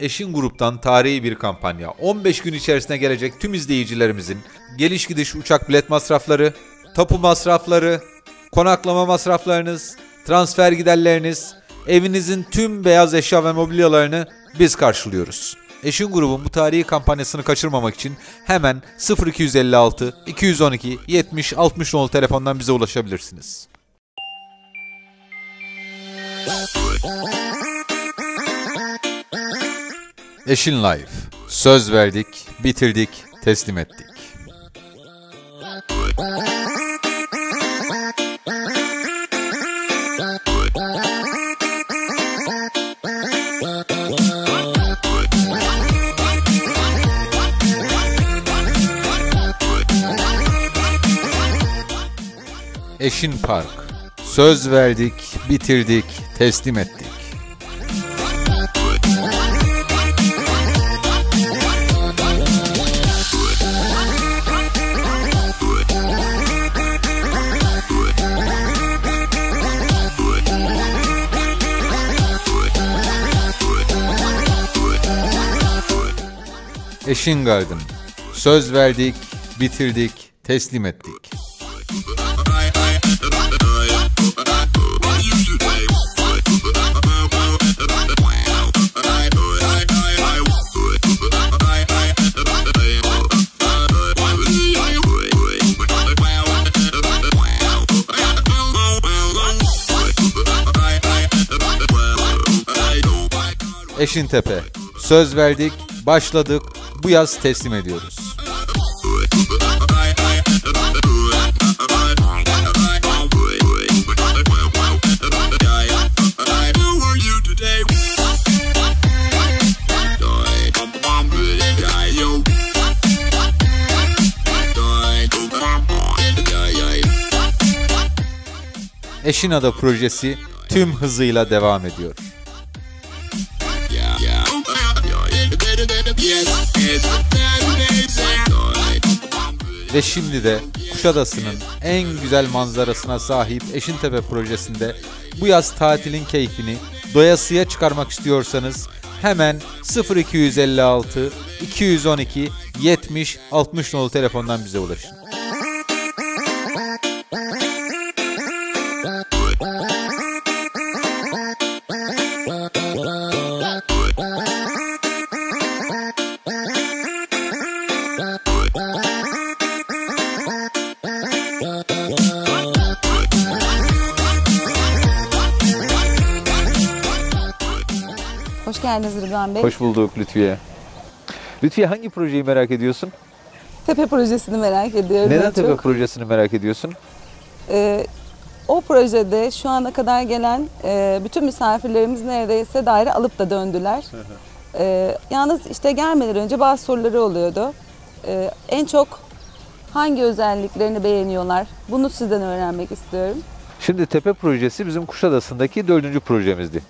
Eşin Grup'tan tarihi bir kampanya. 15 gün içerisinde gelecek tüm izleyicilerimizin geliş gidiş uçak bilet masrafları, tapu masrafları, konaklama masraflarınız, transfer giderleriniz, evinizin tüm beyaz eşya ve mobilyalarını biz karşılıyoruz. Eşin grubun bu tarihi kampanyasını kaçırmamak için hemen 0256 212 70 60 nolu telefondan bize ulaşabilirsiniz. Eşin Life. Söz verdik, bitirdik, teslim ettik. Eşin Park. Söz verdik, bitirdik, teslim ettik. Eşin Garden. Söz verdik, bitirdik, teslim ettik. Eşin Tepe. Söz verdik, başladık, bu yaz teslim ediyoruz. Eşin Ada projesi tüm hızıyla devam ediyor. Ve şimdi de Kuşadası'nın en güzel manzarasına sahip Eşintepe projesinde bu yaz tatilin keyfini doyasıya çıkarmak istiyorsanız hemen 0256 212 70 60 nolu telefondan bize ulaşın. Geldiniz Rıdvan Bey. Hoş bulduk Lütfiye. Lütfiye hangi projeyi merak ediyorsun? Tepe projesini merak ediyorum. Neden en Tepe çok. projesini merak ediyorsun? Ee, o projede şu ana kadar gelen e, bütün misafirlerimiz neredeyse daire alıp da döndüler. Ee, yalnız işte gelmeden önce bazı soruları oluyordu. Ee, en çok hangi özelliklerini beğeniyorlar? Bunu sizden öğrenmek istiyorum. Şimdi Tepe projesi bizim Kuşadası'ndaki dördüncü projemizdi.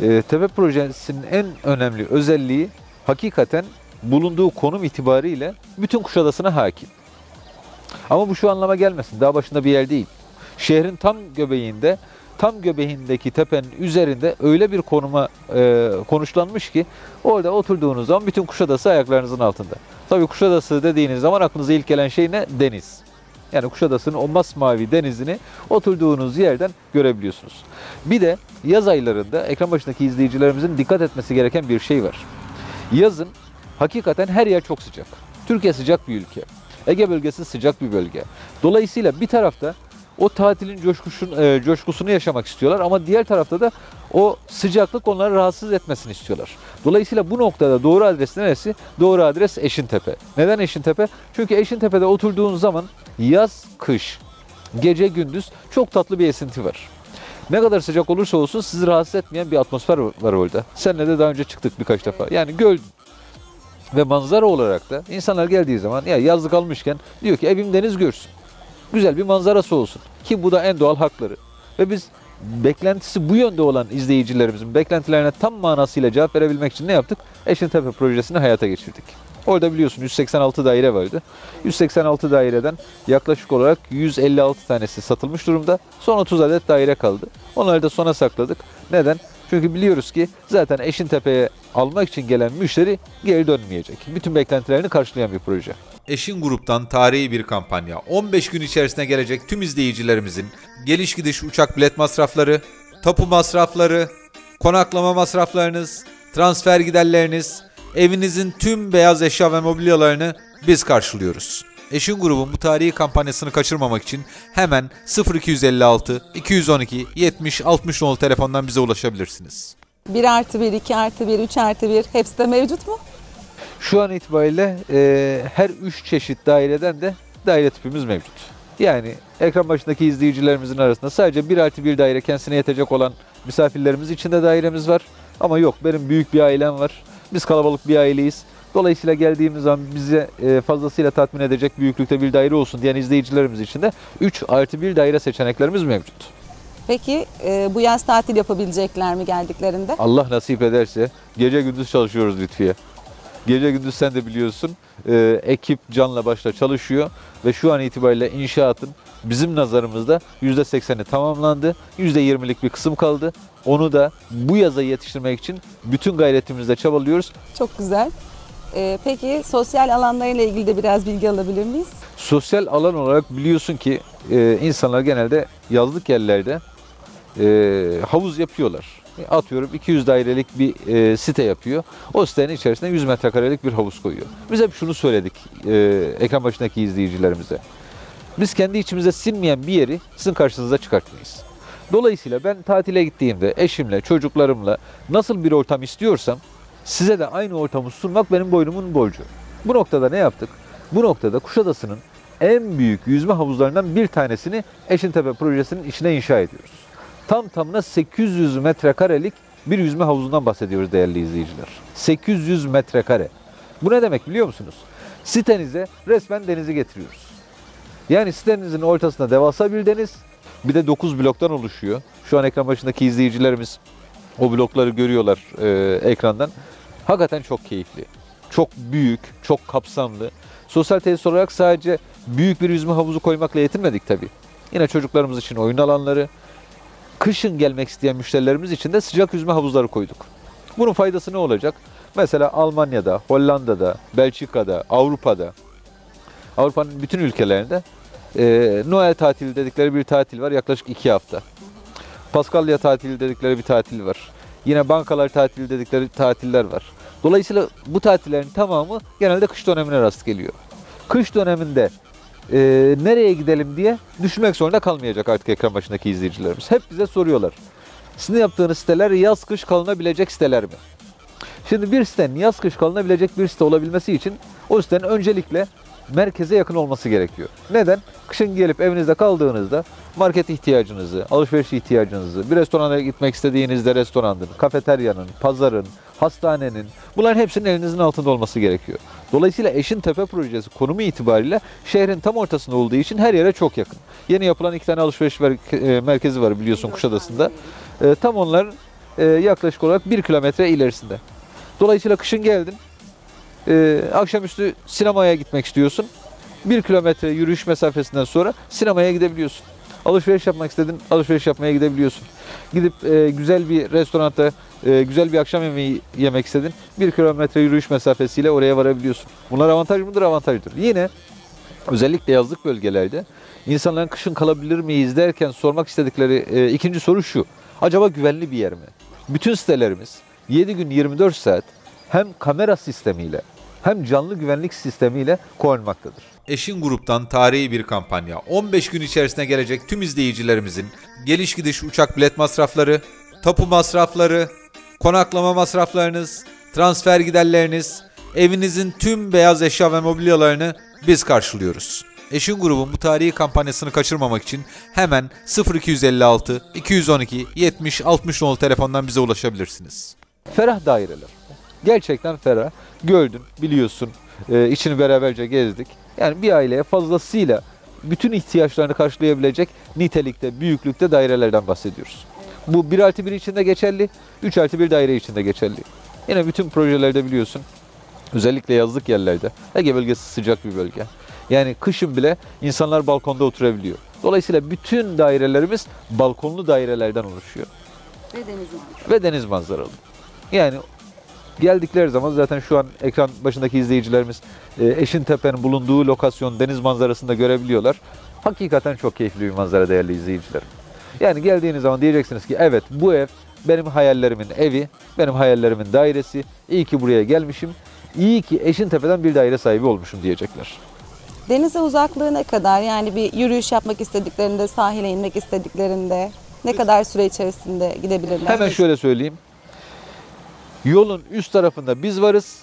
Ee, Tepe projesinin en önemli özelliği hakikaten bulunduğu konum itibariyle bütün Kuşadası'na hakim. Ama bu şu anlama gelmesin. Daha başında bir yer değil. Şehrin tam göbeğinde, tam göbeğindeki tepenin üzerinde öyle bir konuma e, konuşlanmış ki orada oturduğunuz zaman bütün Kuşadası ayaklarınızın altında. Tabii Kuşadası dediğiniz zaman aklınıza ilk gelen şey ne? Deniz. Yani Kuşadası'nın o masmavi denizini oturduğunuz yerden görebiliyorsunuz. Bir de yaz aylarında ekran başındaki izleyicilerimizin dikkat etmesi gereken bir şey var. Yazın hakikaten her yer çok sıcak. Türkiye sıcak bir ülke. Ege bölgesi sıcak bir bölge. Dolayısıyla bir tarafta o tatilin coşkusun, e, coşkusunu yaşamak istiyorlar ama diğer tarafta da o sıcaklık onları rahatsız etmesini istiyorlar. Dolayısıyla bu noktada doğru adres neresi? Doğru adres Eşintepe. Neden Eşintepe? Çünkü Eşintepe'de oturduğun zaman yaz, kış, gece, gündüz çok tatlı bir esinti var. Ne kadar sıcak olursa olsun sizi rahatsız etmeyen bir atmosfer var orada. Seninle de daha önce çıktık birkaç defa. Yani göl ve manzara olarak da insanlar geldiği zaman ya yazlık almışken diyor ki evim deniz görsün. Güzel bir manzarası olsun. Ki bu da en doğal hakları. Ve biz beklentisi bu yönde olan izleyicilerimizin beklentilerine tam manasıyla cevap verebilmek için ne yaptık? Eşintepe projesini hayata geçirdik. Orada biliyorsun 186 daire vardı. 186 daireden yaklaşık olarak 156 tanesi satılmış durumda. Son 30 adet daire kaldı. Onları da sona sakladık. Neden? Çünkü biliyoruz ki zaten Eşintepe'ye almak için gelen müşteri geri dönmeyecek. Bütün beklentilerini karşılayan bir proje. Eşin Grup'tan tarihi bir kampanya. 15 gün içerisinde gelecek tüm izleyicilerimizin geliş gidiş uçak bilet masrafları, tapu masrafları, konaklama masraflarınız, transfer giderleriniz, evinizin tüm beyaz eşya ve mobilyalarını biz karşılıyoruz. Eşin grubun bu tarihi kampanyasını kaçırmamak için hemen 0256 212 70 60 nolu telefondan bize ulaşabilirsiniz. 1 artı 1, 2 artı 1, 3 artı 1 hepsi de mevcut mu? Şu an itibariyle e, her üç çeşit daireden de daire tipimiz mevcut. Yani ekran başındaki izleyicilerimizin arasında sadece bir artı bir daire kendisine yetecek olan misafirlerimiz için de dairemiz var. Ama yok benim büyük bir ailem var. Biz kalabalık bir aileyiz. Dolayısıyla geldiğimiz zaman bize e, fazlasıyla tatmin edecek büyüklükte bir daire olsun diyen izleyicilerimiz için de 3 artı 1 daire seçeneklerimiz mevcut. Peki e, bu yaz tatil yapabilecekler mi geldiklerinde? Allah nasip ederse gece gündüz çalışıyoruz Lütfiye. Gece gündüz sen de biliyorsun e, ekip canla başla çalışıyor ve şu an itibariyle inşaatın bizim nazarımızda %80'i tamamlandı. %20'lik bir kısım kaldı. Onu da bu yaza yetiştirmek için bütün gayretimizle çabalıyoruz. Çok güzel. E, peki sosyal alanlarıyla ilgili de biraz bilgi alabilir miyiz? Sosyal alan olarak biliyorsun ki e, insanlar genelde yazlık yerlerde e, havuz yapıyorlar. Atıyorum 200 dairelik bir e, site yapıyor. O sitenin içerisine 100 metrekarelik bir havuz koyuyor. Biz hep şunu söyledik e, ekran başındaki izleyicilerimize. Biz kendi içimize sinmeyen bir yeri sizin karşınıza çıkartmayız. Dolayısıyla ben tatile gittiğimde eşimle, çocuklarımla nasıl bir ortam istiyorsam size de aynı ortamı sunmak benim boynumun borcu. Bu noktada ne yaptık? Bu noktada Kuşadası'nın en büyük yüzme havuzlarından bir tanesini Eşintepe projesinin içine inşa ediyoruz. Tam tamına 800 metrekarelik bir yüzme havuzundan bahsediyoruz değerli izleyiciler. 800 metrekare. Bu ne demek biliyor musunuz? Sitenize resmen denizi getiriyoruz. Yani sitenizin ortasında devasa bir deniz, bir de 9 bloktan oluşuyor. Şu an ekran başındaki izleyicilerimiz o blokları görüyorlar e, ekrandan. Hakikaten çok keyifli. Çok büyük, çok kapsamlı. Sosyal tesis olarak sadece büyük bir yüzme havuzu koymakla yetinmedik tabii. Yine çocuklarımız için oyun alanları, kışın gelmek isteyen müşterilerimiz için de sıcak yüzme havuzları koyduk. Bunun faydası ne olacak? Mesela Almanya'da, Hollanda'da, Belçika'da, Avrupa'da, Avrupa'nın bütün ülkelerinde e, Noel tatili dedikleri bir tatil var yaklaşık iki hafta. Paskalya tatili dedikleri bir tatil var. Yine bankalar tatili dedikleri tatiller var. Dolayısıyla bu tatillerin tamamı genelde kış dönemine rast geliyor. Kış döneminde e, nereye gidelim diye düşünmek zorunda kalmayacak artık ekran başındaki izleyicilerimiz. Hep bize soruyorlar. Sizin yaptığınız siteler yaz kış kalınabilecek siteler mi? Şimdi bir sitenin yaz kış kalınabilecek bir site olabilmesi için o sitenin öncelikle merkeze yakın olması gerekiyor. Neden? Kışın gelip evinizde kaldığınızda market ihtiyacınızı, alışveriş ihtiyacınızı, bir restorana gitmek istediğinizde restoranın, kafeteryanın, pazarın, hastanenin bunların hepsinin elinizin altında olması gerekiyor. Dolayısıyla Eşin Tepe projesi konumu itibariyle şehrin tam ortasında olduğu için her yere çok yakın. Yeni yapılan iki tane alışveriş e, merkezi var biliyorsun Kuşadası'nda. E, tam onlar e, yaklaşık olarak bir kilometre ilerisinde. Dolayısıyla kışın geldin, e, akşamüstü sinemaya gitmek istiyorsun. Bir kilometre yürüyüş mesafesinden sonra sinemaya gidebiliyorsun. Alışveriş yapmak istedin, alışveriş yapmaya gidebiliyorsun. Gidip e, güzel bir restoranda e, güzel bir akşam yemeği yemek istedin. Bir kilometre yürüyüş mesafesiyle oraya varabiliyorsun. Bunlar avantaj mıdır? Avantajdır. Yine özellikle yazlık bölgelerde insanların kışın kalabilir miyiz derken sormak istedikleri e, ikinci soru şu. Acaba güvenli bir yer mi? Bütün sitelerimiz 7 gün 24 saat hem kamera sistemiyle hem canlı güvenlik sistemiyle korunmaktadır. Eşin Grup'tan tarihi bir kampanya. 15 gün içerisinde gelecek tüm izleyicilerimizin geliş gidiş uçak bilet masrafları, tapu masrafları, konaklama masraflarınız, transfer giderleriniz, evinizin tüm beyaz eşya ve mobilyalarını biz karşılıyoruz. Eşin grubun bu tarihi kampanyasını kaçırmamak için hemen 0256 212 70 60 nolu telefondan bize ulaşabilirsiniz. Ferah daireler. Gerçekten ferah. Gördün, biliyorsun. Ee, içini beraberce gezdik. Yani bir aileye fazlasıyla bütün ihtiyaçlarını karşılayabilecek nitelikte, büyüklükte dairelerden bahsediyoruz. Bu 1 artı 1 için de geçerli, 3 artı 1 daire için de geçerli. Yine bütün projelerde biliyorsun, özellikle yazlık yerlerde, Ege bölgesi sıcak bir bölge. Yani kışın bile insanlar balkonda oturabiliyor. Dolayısıyla bütün dairelerimiz balkonlu dairelerden oluşuyor. Ve deniz manzarası. ve deniz manzaralı. Yani geldikleri zaman zaten şu an ekran başındaki izleyicilerimiz e, Eşintepe'nin bulunduğu lokasyon deniz manzarasını da görebiliyorlar. Hakikaten çok keyifli bir manzara değerli izleyicilerim. Yani geldiğiniz zaman diyeceksiniz ki evet bu ev benim hayallerimin evi, benim hayallerimin dairesi. İyi ki buraya gelmişim. İyi ki Eşintepe'den bir daire sahibi olmuşum diyecekler. Denize uzaklığı ne kadar? Yani bir yürüyüş yapmak istediklerinde, sahile inmek istediklerinde ne kadar süre içerisinde gidebilirler? Hemen şöyle söyleyeyim. Yolun üst tarafında biz varız,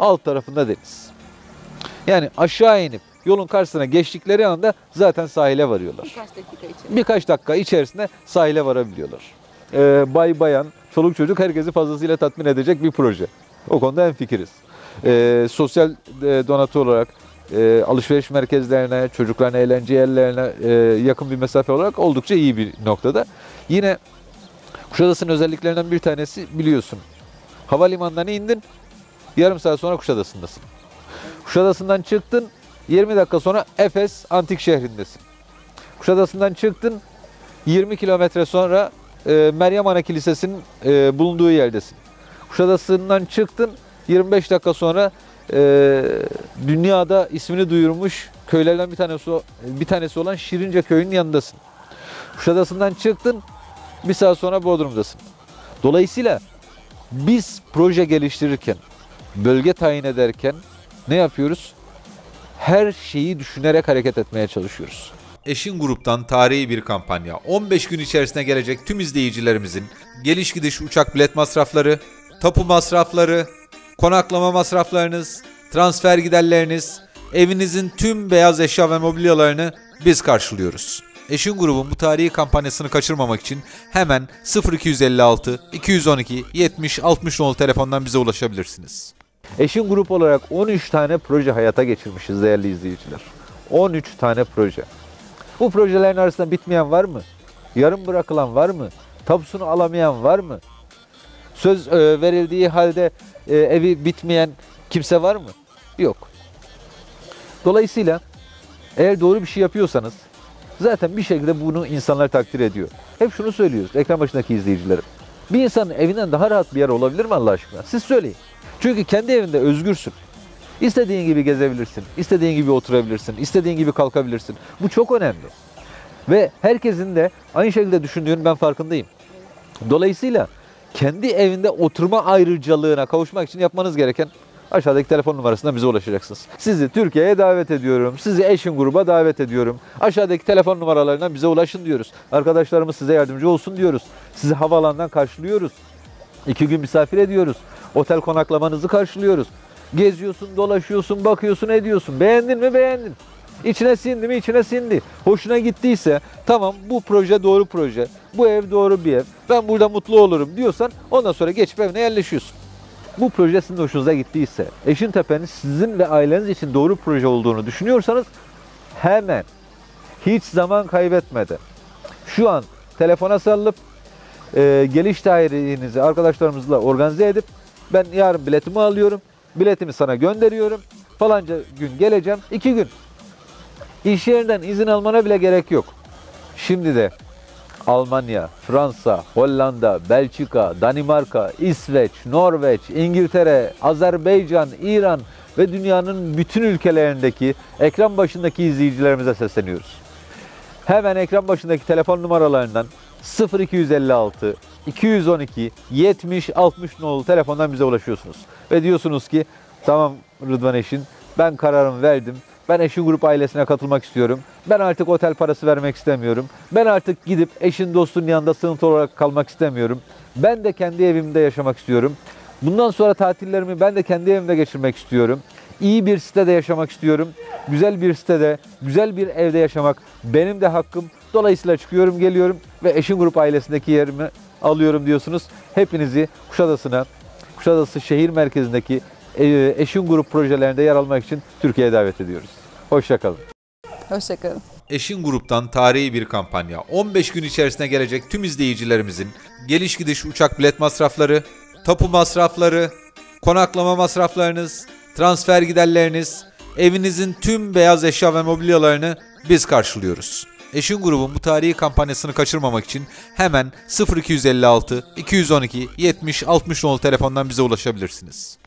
alt tarafında deniz. Yani aşağı inip yolun karşısına geçtikleri anda zaten sahile varıyorlar. Birkaç dakika içerisinde. Birkaç dakika içerisinde sahile varabiliyorlar. Ee, bay bayan, çoluk çocuk herkesi fazlasıyla tatmin edecek bir proje. O konuda hemfikiriz. Ee, sosyal e, donatı olarak e, alışveriş merkezlerine, çocukların eğlence yerlerine e, yakın bir mesafe olarak oldukça iyi bir noktada. Yine Kuşadası'nın özelliklerinden bir tanesi biliyorsun. Havalimanından indin, yarım saat sonra Kuşadası'ndasın. Kuşadası'ndan çıktın, 20 dakika sonra Efes Antik Şehri'ndesin. Kuşadası'ndan çıktın, 20 kilometre sonra e, Meryem Ana Kilisesi'nin e, bulunduğu yerdesin. Kuşadası'ndan çıktın, 25 dakika sonra e, dünyada ismini duyurmuş köylerden bir tanesi bir tanesi olan Şirince köyünün yanındasın. Kuşadası'ndan çıktın, bir saat sonra Bodrum'dasın. Dolayısıyla biz proje geliştirirken, bölge tayin ederken ne yapıyoruz? Her şeyi düşünerek hareket etmeye çalışıyoruz. Eşin Grup'tan tarihi bir kampanya. 15 gün içerisinde gelecek tüm izleyicilerimizin geliş gidiş uçak bilet masrafları, tapu masrafları, konaklama masraflarınız, transfer giderleriniz, evinizin tüm beyaz eşya ve mobilyalarını biz karşılıyoruz. Eşin grubun bu tarihi kampanyasını kaçırmamak için hemen 0256 212 70 60 nolu telefondan bize ulaşabilirsiniz. Eşin grup olarak 13 tane proje hayata geçirmişiz değerli izleyiciler. 13 tane proje. Bu projelerin arasında bitmeyen var mı? Yarım bırakılan var mı? Tapusunu alamayan var mı? Söz e, verildiği halde e, evi bitmeyen kimse var mı? Yok. Dolayısıyla eğer doğru bir şey yapıyorsanız zaten bir şekilde bunu insanlar takdir ediyor. Hep şunu söylüyoruz ekran başındaki izleyicilerim. Bir insanın evinden daha rahat bir yer olabilir mi Allah aşkına? Siz söyleyin. Çünkü kendi evinde özgürsün. İstediğin gibi gezebilirsin, istediğin gibi oturabilirsin, istediğin gibi kalkabilirsin. Bu çok önemli. Ve herkesin de aynı şekilde düşündüğünün ben farkındayım. Dolayısıyla kendi evinde oturma ayrıcalığına kavuşmak için yapmanız gereken aşağıdaki telefon numarasından bize ulaşacaksınız. Sizi Türkiye'ye davet ediyorum. Sizi eşin gruba davet ediyorum. Aşağıdaki telefon numaralarından bize ulaşın diyoruz. Arkadaşlarımız size yardımcı olsun diyoruz. Sizi havaalanından karşılıyoruz. İki gün misafir ediyoruz. Otel konaklamanızı karşılıyoruz. Geziyorsun, dolaşıyorsun, bakıyorsun, ediyorsun. Beğendin mi? Beğendin. İçine sindi mi? İçine sindi. Hoşuna gittiyse tamam bu proje doğru proje. Bu ev doğru bir ev. Ben burada mutlu olurum diyorsan ondan sonra geçip evine yerleşiyorsun. Bu proje sizin hoşunuza gittiyse, Eşin Tepe'nin sizin ve aileniz için doğru proje olduğunu düşünüyorsanız hemen hiç zaman kaybetmeden şu an telefona sarılıp e, geliş tarihinizi arkadaşlarımızla organize edip ben yarın biletimi alıyorum. Biletimi sana gönderiyorum. Falanca gün geleceğim. iki gün. İş yerinden izin almana bile gerek yok. Şimdi de Almanya, Fransa, Hollanda, Belçika, Danimarka, İsveç, Norveç, İngiltere, Azerbaycan, İran ve dünyanın bütün ülkelerindeki ekran başındaki izleyicilerimize sesleniyoruz. Hemen ekran başındaki telefon numaralarından 0256 212 70 60 nolu telefondan bize ulaşıyorsunuz. Ve diyorsunuz ki tamam Rıdvan Eşin ben kararımı verdim. Ben Eşin Grup ailesine katılmak istiyorum. Ben artık otel parası vermek istemiyorum. Ben artık gidip eşin dostun yanında sığıntı olarak kalmak istemiyorum. Ben de kendi evimde yaşamak istiyorum. Bundan sonra tatillerimi ben de kendi evimde geçirmek istiyorum. İyi bir sitede yaşamak istiyorum. Güzel bir sitede, güzel bir evde yaşamak benim de hakkım. Dolayısıyla çıkıyorum, geliyorum ve Eşin Grup ailesindeki yerimi alıyorum diyorsunuz. Hepinizi Kuşadası'na, Kuşadası şehir merkezindeki Eşin Grup projelerinde yer almak için Türkiye'ye davet ediyoruz. Hoşçakalın. Hoşçakalın. Eşin Grup'tan tarihi bir kampanya. 15 gün içerisinde gelecek tüm izleyicilerimizin geliş gidiş uçak bilet masrafları, tapu masrafları, konaklama masraflarınız, transfer giderleriniz, evinizin tüm beyaz eşya ve mobilyalarını biz karşılıyoruz. Eşin grubun bu tarihi kampanyasını kaçırmamak için hemen 0256 212 70 60 nolu telefondan bize ulaşabilirsiniz.